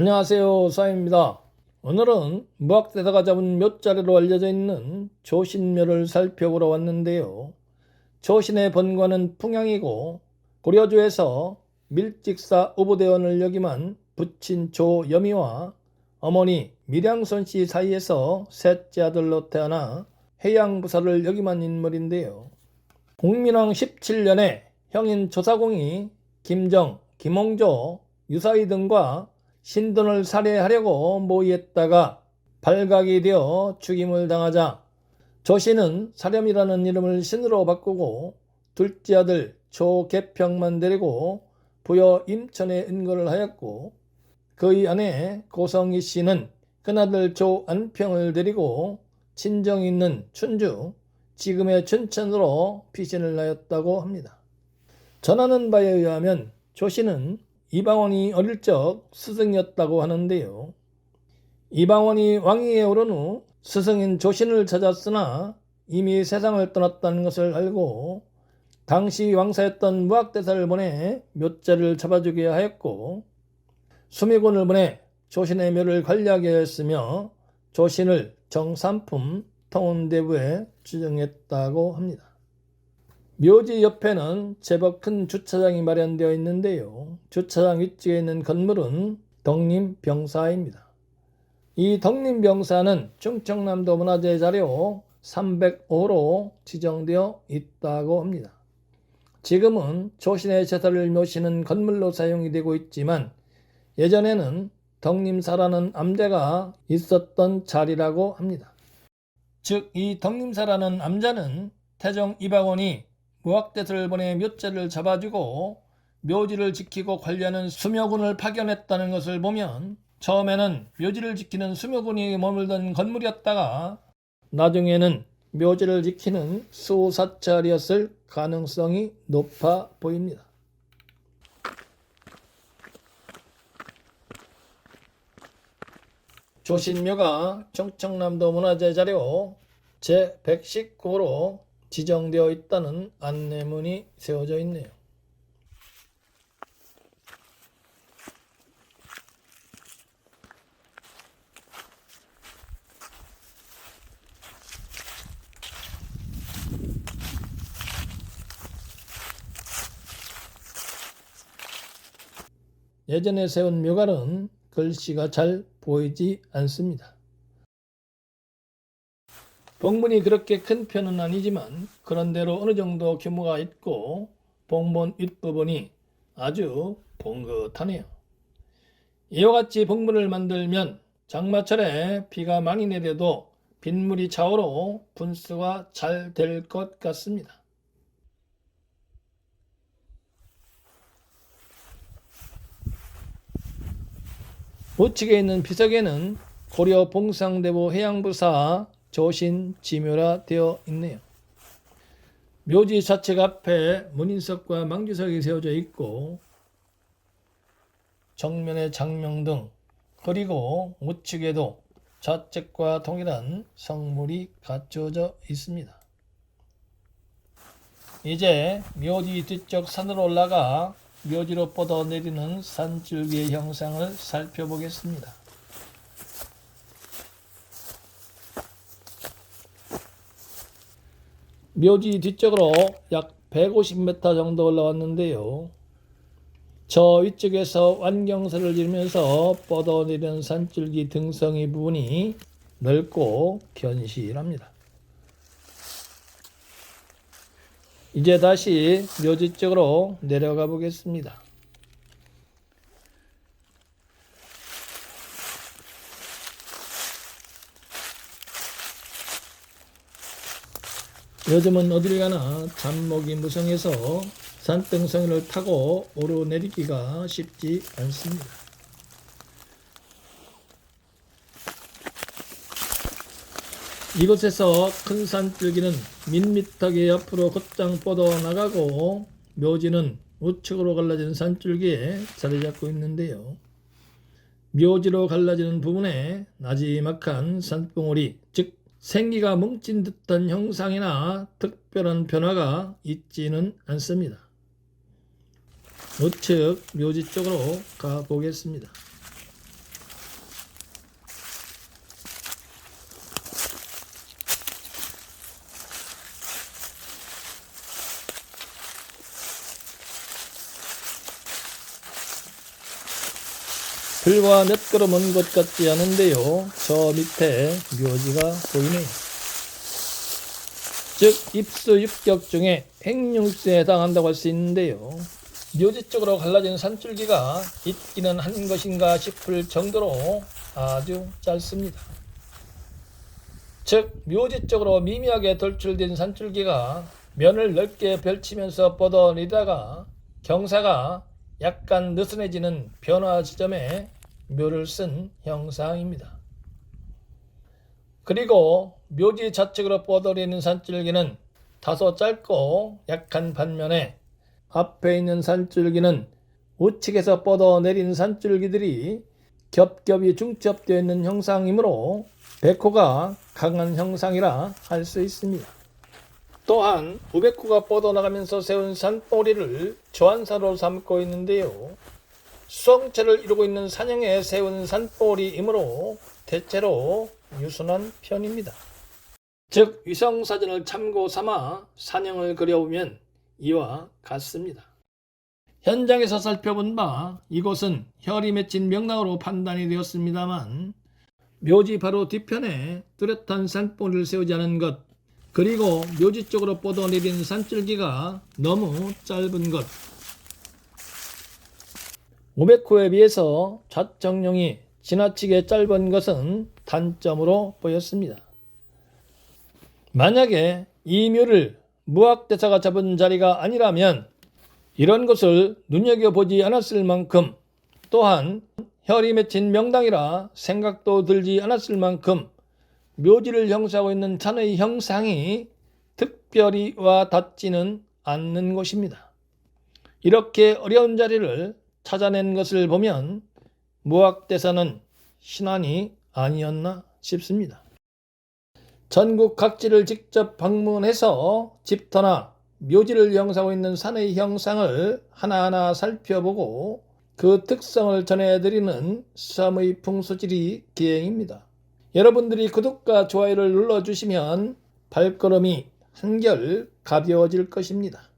안녕하세요 사입니다. 오늘은 무학대사가 잡은 몇 자리로 알려져 있는 조신묘를 살펴보러 왔는데요. 조신의 본관은 풍양이고 고려주에서 밀직사 우부대원을 역임한 부친 조여미와 어머니 밀양손 씨 사이에서 셋째 아들로 태어나 해양부사를 역임한 인물인데요. 공민왕 17년에 형인 조사공이 김정, 김홍조, 유사희 등과 신돈을 살해하려고 모의했다가 발각이 되어 죽임을 당하자 조씨는 사렴이라는 이름을 신으로 바꾸고 둘째 아들 조계평만 데리고 부여 임천에 은거를 하였고 그의 아내 고성희 씨는 큰아들 조안평을 데리고 친정 있는 춘주 지금의 춘천으로 피신을 하였다고 합니다. 전하는 바에 의하면 조씨는 이방원이 어릴 적 스승이었다고 하는데요. 이방원이 왕위에 오른 후 스승인 조신을 찾았으나 이미 세상을 떠났다는 것을 알고 당시 왕사였던 무학대사를 보내 묘자를 잡아주게 하였고 수미군을 보내 조신의 묘를 관리하게 했으며 조신을 정삼품 통운대부에 지정했다고 합니다. 묘지 옆에는 제법 큰 주차장이 마련되어 있는데요. 주차장 위쪽에 있는 건물은 덕림병사입니다. 이 덕림병사는 충청남도 문화재 자료 305로 지정되어 있다고 합니다. 지금은 조신의 제사를 모시는 건물로 사용이 되고 있지만 예전에는 덕림사라는 암자가 있었던 자리라고 합니다. 즉 이 덕림사라는 암자는 태종 이방원이 무학대사를 보내 묘자를 잡아주고 묘지를 지키고 관리하는 수묘군을 파견했다는 것을 보면 처음에는 묘지를 지키는 수묘군이 머물던 건물이었다가 나중에는 묘지를 지키는 수사찰이었을 가능성이 높아 보입니다. 조신묘가 충청남도 문화재 자료 제119호로 지정되어 있다는 안내문이 세워져 있네요. 예전에 세운 묘관은 글씨가 잘 보이지 않습니다. 봉문이 그렇게 큰 편은 아니지만 그런대로 어느 정도 규모가 있고 봉문 윗부분이 아주 봉긋하네요. 이와 같이 봉문을 만들면 장마철에 비가 많이 내려도 빗물이 차오로 분수가 잘 될 것 같습니다. 우측에 있는 비석에는 고려 봉상대보 해양부사 조신 지묘라 되어 있네요. 묘지 좌측 앞에 문인석과 망주석이 세워져 있고 정면에 장명등 그리고 우측에도 좌측과 동일한 성물이 갖춰져 있습니다. 이제 묘지 뒤쪽 산으로 올라가 묘지로 뻗어내리는 산줄기의 형상을 살펴보겠습니다. 묘지 뒤쪽으로 약 150m 정도 올라왔는데요. 저 위쪽에서 완경사를 지르면서 뻗어내리는 산줄기 등성이 부분이 넓고 견실합니다. 이제 다시 묘지 쪽으로 내려가 보겠습니다. 요즘은 어딜 가나 잡목이 무성해서 산등성이를 타고 오르내리기가 쉽지 않습니다. 이곳에서 큰 산줄기는 밋밋하게 옆으로 곧장 뻗어 나가고 묘지는 우측으로 갈라진 산줄기에 자리 잡고 있는데요. 묘지로 갈라지는 부분에 나지막한 산봉우리, 즉 생기가 뭉친 듯한 형상이나 특별한 변화가 있지는 않습니다. 우측 묘지 쪽으로 가 보겠습니다. 불과 몇 걸음 온것 같지 않은데요. 저 밑에 묘지가 보이네요. 즉 입수 육격 중에 행룡입수에 해당한다고 할 수 있는데요. 묘지 쪽으로 갈라진 산줄기가 있기는 한 것인가 싶을 정도로 아주 짧습니다. 즉 묘지 쪽으로 미미하게 돌출된 산줄기가 면을 넓게 펼치면서 뻗어내다가 경사가 약간 느슨해지는 변화 지점에 묘를 쓴 형상입니다. 그리고 묘지 좌측으로 뻗어내는 산줄기는 다소 짧고 약한 반면에 앞에 있는 산줄기는 우측에서 뻗어내린 산줄기들이 겹겹이 중첩되어 있는 형상이므로 백호가 강한 형상이라 할 수 있습니다. 또한 우백호가 뻗어나가면서 세운 산봉우리를 조안사로 삼고 있는데요. 수성체를 이루고 있는 산형에 세운 산봉우리이므로 대체로 유순한 편입니다. 즉 위성사진을 참고 삼아 산형을 그려보면 이와 같습니다. 현장에서 살펴본 바 이곳은 혈이 맺힌 명랑으로 판단이 되었습니다만 묘지 바로 뒤편에 뚜렷한 산봉우리를 세우지 않은 것 그리고 묘지 쪽으로 뻗어내린 산줄기가 너무 짧은 것 500호에 비해서 좌정령이 지나치게 짧은 것은 단점으로 보였습니다. 만약에 이 묘를 무학대사가 잡은 자리가 아니라면 이런 것을 눈여겨보지 않았을 만큼 또한 혈이 맺힌 명당이라 생각도 들지 않았을 만큼 묘지를 형성하고 있는 산의 형상이 특별히 와 닿지는 않는 곳입니다. 이렇게 어려운 자리를 찾아낸 것을 보면 무학대사는 신안이 아니었나 싶습니다. 전국 각지를 직접 방문해서 집터나 묘지를 형성하고 있는 산의 형상을 하나하나 살펴보고 그 특성을 전해드리는 섬의 풍수지리 기행입니다. 여러분들이 구독과 좋아요를 눌러주시면 발걸음이 한결 가벼워질 것입니다.